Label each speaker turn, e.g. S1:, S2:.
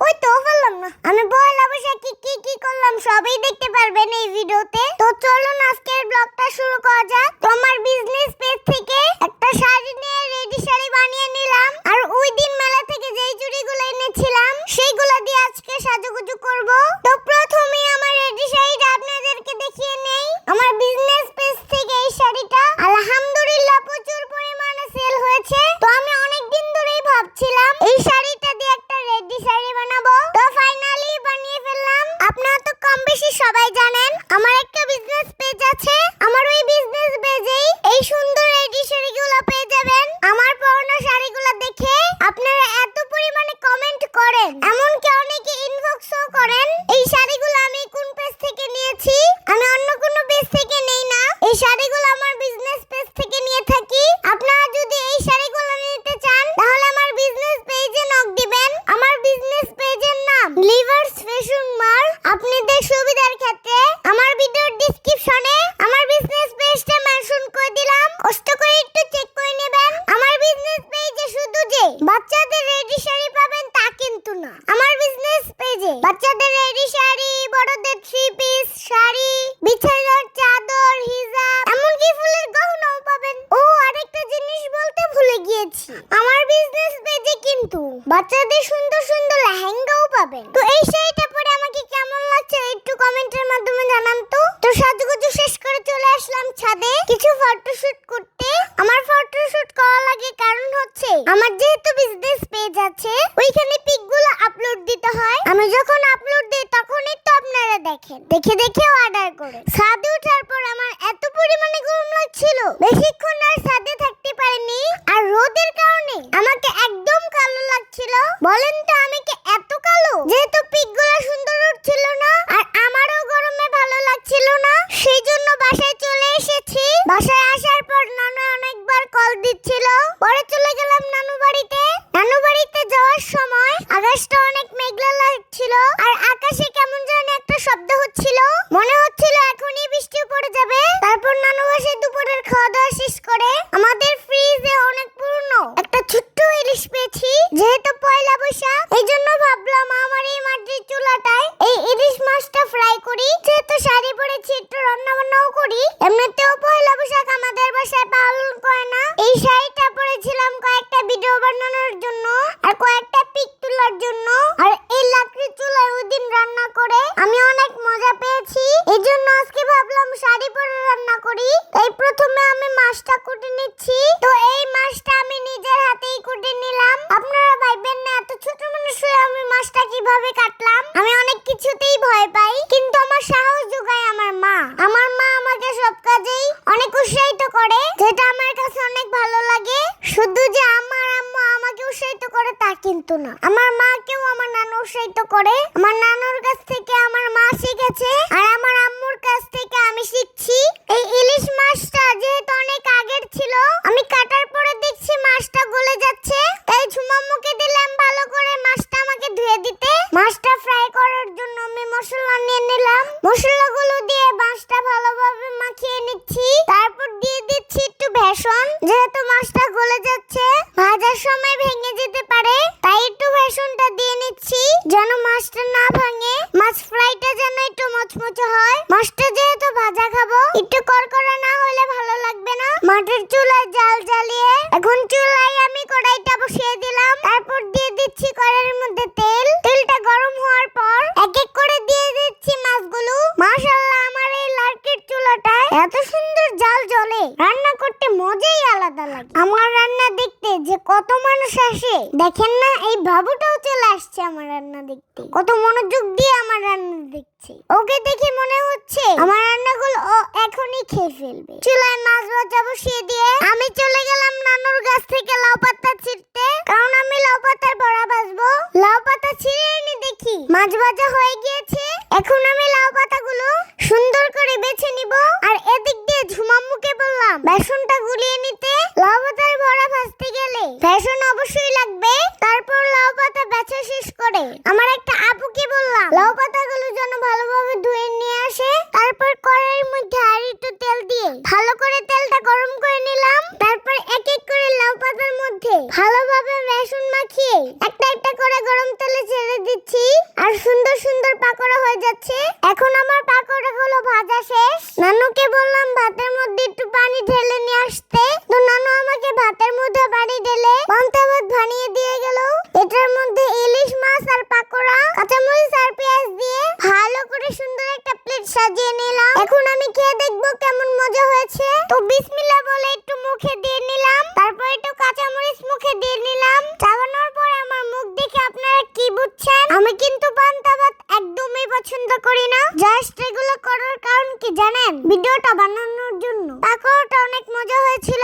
S1: ওই তো পারলাম না। আমি পয়লা বৈশাখে কি কি করলাম, সবই দেখতে পারবেন এই ভিডিওতে তো। চলুন আজকের ব্লগটা শুরু করা যাক তো আমার বিজনেস পেজ থেকে একটা শাড়ি নিয়ে রেডি শাড়ি বানিয়ে নিলাম আর ওই দিন মেলা থেকে যেই চুড়িগুলো এনেছিলাম সেইগুলো দিয়ে আজকে সাজুগুজু করব তো প্রথমেই আমার রেডি শাড়িটা আপনাদেরকে দেখিয়ে নেই আমার বিজনেস পেজ থেকে এই শাড়িটা আলহামদুলিল্লাহ প্রচুর পরিমাণে সেল হয়েছে তো আমি অনেক দিন ধরেই ভাবছিলাম এই শাড়িটা দিয়ে একটা রেডি শাড়ি বানাবো তো ফাইনালি বানিয়ে ফেললাম আপনারা তো কম বেশি সবাই জানেন আমার একটা বিজনেস পেজ আছে আমার ওই বিজনেস পেজেই এই সুন্দর রেডি শাড়িগুলো পেয়ে যাবেন আমার পরনো শাড়িগুলো দেখে আপনারা এত পরিমাণে কমেন্ট করেন এমনকি অনেকে ইনবক্সও করেন এই শাড়িগুলো আমি কোন পেজ থেকে নিয়েছি আমি অন্য কোনো পেজ থেকে নেই না এই শাড়িগুলো আমার বিজনেস পেজ থেকে নিয়ে থাকি আপনারা যদি এই শাড়িগুলো নিতে চান তাহলে আমার বিজনেস পেজে নক দিবেন আমার বিজনেস পেজের নাম লিভার্স ফ্যাশন মাল আপনাদের সুবিধার ক্ষেত্রে আমার ভিডিওর ডেসক্রিপশনে আমার বিজনেস পেজটা মেনশন করে দিলাম কষ্ট করে একটু চেক করে নেবেন আমার বিজনেস পেজে শুধু যে বাচ্চাদের রেডি শাড়ি পাবেন তা কিন্তু না আমার বিজনেস পেজে বাচ্চাদের রেডি শাড়ি, বড়দের থ্রি পিস শাড়ি, বিছানার চাদর, হিজাব, এমনকি ফুলের গহনাও পাবেন। ও, আরেকটা জিনিস বলতে ভুলে গিয়েছি। আমার বিজনেস পেজে কিন্তু বাচ্চাদের সুন্দর সুন্দর লেহেঙ্গাও পাবেন। তো এই শাড়িটা পরে আমাকে কেমন লাগছে একটু কমেন্টের মাধ্যমে জানান তো। তো সাজুগুজু শেষ করে চলে আসলাম ছাদে কিছু ফটোশুট করতে আমার ফটোশুট করা লাগে কারণ হচ্ছে আমার যেহেতু বিজনেস পেজ আছে ওইখানে পিকগুলো আপলোড দিতে হয় আমি যখন আপলোড দিই তখনই তো আপনারা দেখেন। দেখে দেখে অর্ডার করে ছাদে ওঠার পর আমার এত পরিমাণে গরম লাগছিল। বেশিক্ষণ আর ছাদে থাকতে পারিনি। আর রোদের কারণে আমাকে একদম কালো লাগছিল। বলেন তো আমি কি এত কালো? যেহেতু পিকগুলো সুন্দর উঠছিল না, আর আমারও গরমে ভালো লাগছিল না সেই জন্য বাসায় চলে এসেছি। বাসায় আসার পর নানু অনেকবার কল দিচ্ছিল। পরে চলে গেলাম নানু বাড়িতে। নানু বাড়িতে যাওয়ার সময় আকাশটা অনেক মেঘলা লাগছিল, আর আকাশে একটা শব্দ হচ্ছিল। মনে হচ্ছিল এখনই বৃষ্টি পড়ে যাবে। তারপর নানু বাসায় দুপুরের খাওয়া দাওয়া শেষ করে আমাদের ফ্রিজে অনেক পুরনো একটা ছোট্ট ইলিশ পেয়েছি, যেহেতু পয়লা বৈশাখ। এই জন্য ভাবলাম আমার এই মাটির চুলাটায় এই ইলিশ মাছটা ফ্রাই করি। যেহেতু শাড়ি পরেছি, একটু রান্না বান্নাও করি। এমনিতেও পয়লা বৈশাখ আমাদের বাসায় পালন করে না। এই শাড়িটা পরেছিলাম কয়েকটা ভিডিও বানানোর জন্য আর কয়েকটা পিক তোলার জন্য আর এই লাকড়ির চুলায় ওই দিন রান্না করে আমি অনেক মজা পেয়েছি এই জন্য আজকে ভাবলাম শাড়ি পরে রান্না করি তাই প্রথমে আমি মাছটা কুটে নিচ্ছি তো এই মাছটা আমি নিজের হাতেই কুটে নিলাম আপনারা ভাইবেন না এত ছোট মানুষ হয়ে আমি মাছটা কীভাবে কাটলাম আমি অনেক কিছুতেই ভয় পাই কিন্তু আমার সাহস যোগায় আমার মা আমার মা আমাকে সব কাজেই অনেক উৎসাহিত করে যেটা আমার কাছে অনেক ভালো লাগে শুধু যে আমার আম্মু আমাকে উৎসাহিত করে তা কিন্তু না আমার মাকেও আমার নানু উৎসাহিত করে আমার নানুর কাছ থেকে আমার মা শিখেছে আর আমার আম্মুর কাছ থেকে আমি শিখছি। এই ইলিশ মাছটা যেহেতু অনেক আগের ছিল, আমি কাটার পরে দেখছি মাছটা গলে যাচ্ছে। তাই ঝুমাম্মুকে দিলাম ভালো করে মাছটা আমাকে ধুয়ে দিতে। মাছটা ফ্রাই করার জন্য আমি মশলা নিয়ে নিলাম। মশলাগুলো দিয়ে মাছটা ভালোভাবে মাখিয়ে নিচ্ছি। তারপর দিয়ে দিচ্ছি একটু বেসন যেহেতু মাছটা গলে যাচ্ছে, ভাজার সময় ভেঙে যেতে পারে, তাই একটু বেসনটা দিয়ে নিচ্ছি। যেন মাছটা না ভাঙে মাছ ফ্রাইটা যেন একটু মচমচে মাছটা যেহেতু ভাজা খাব একটু করকরা না হলে ভালো লাগবে না? মাটির চুলায় জাল জ্বালিয়ে এখন চুলায় আমি কড়াইটা বসিয়ে দিলাম তারপর দিয়ে দিচ্ছি কড়াইয়ের মধ্যে তেল তেলটা গরম হওয়ার পর এক এক করে দিয়ে দিচ্ছি মাছগুলো মাশাআল্লাহ আমার এই লার্কির চুলাটায় এত সুন্দর জাল জ্বলে রান্না করতে মজাই আলাদা লাগে আমার রান্না দেখতে যে কত মানুষ আসে? দেখেন না, এই বাবুটাও চলে আসছে আমার রান্না দেখতে। কত মনোযোগ দিয়ে আমার রান্না দেখছে। ওকে দেখে মনে হচ্ছে আমার রান্নাগুলো ও এখনই খেয়ে ফেলবে। চুলায় মাছ ভাজাবো বসিয়ে দিয়ে আমি চলে গেলাম নানুর গাছ থেকে লাউ পাতা ছিঁড়তে কারণ আমি লাউ পাতার বড়া ভাজবো লাউ পাতা ছিঁড়ে এনে দেখি মাছ ভাজা হয়ে গিয়েছে এখন আমি লাউ পাতাগুলো সুন্দর করে বেছে নিব আর এদিক দিয়ে ঝুমাম্মুকে বললাম বেসনটা গুলিয়ে নিতে লাউ পাতার বড়া ভাজতে গেলে বেসন অবশ্যই লাগবে তার তারপর লাউ পাতা বেচা শেষ করে আমার একটা আপুকে লাউ পাতাগুলো যেন ভালোভাবে ধুয়ে নিয়ে আসে, তারপর কড়াইয়ের মধ্যে আর একটু তেল দিয়ে ভালো করে তেলটা গরম করে নিলাম। তারপর এক এক করে লাউ পাতার মধ্যে ভালোভাবে বেসন মাখিয়ে একটা একটা করে গরম তেলে ছেড়ে দিচ্ছি। আর সুন্দর সুন্দর পাকোড়া হয়ে যাচ্ছে। এখন আমার পাকোড়াগুলো ভাজা শেষ। নানুকে বললাম ভাতের মধ্যে একটু পানি ঢেলে সাজিয়ে নিলাম। এখন আমি খেয়ে দেখব কেমন মজা হয়েছে। তো বিসমিল্লাহ বলে একটু মুখে দিয়ে নিলাম। তারপর একটু কাঁচামরিচ মুখে দিয়ে নিলাম। চাবানোর পর আমার মুখ দেখে আপনারা কি বুঝছেন? আমি কিন্তু পান্তা ভাত একদমই পছন্দ করি না। জাস্ট এগুলো করার কারণ কি জানেন? ভিডিওটা বানানোর জন্য। পাকোড়াটা অনেক মজা হয়েছিল।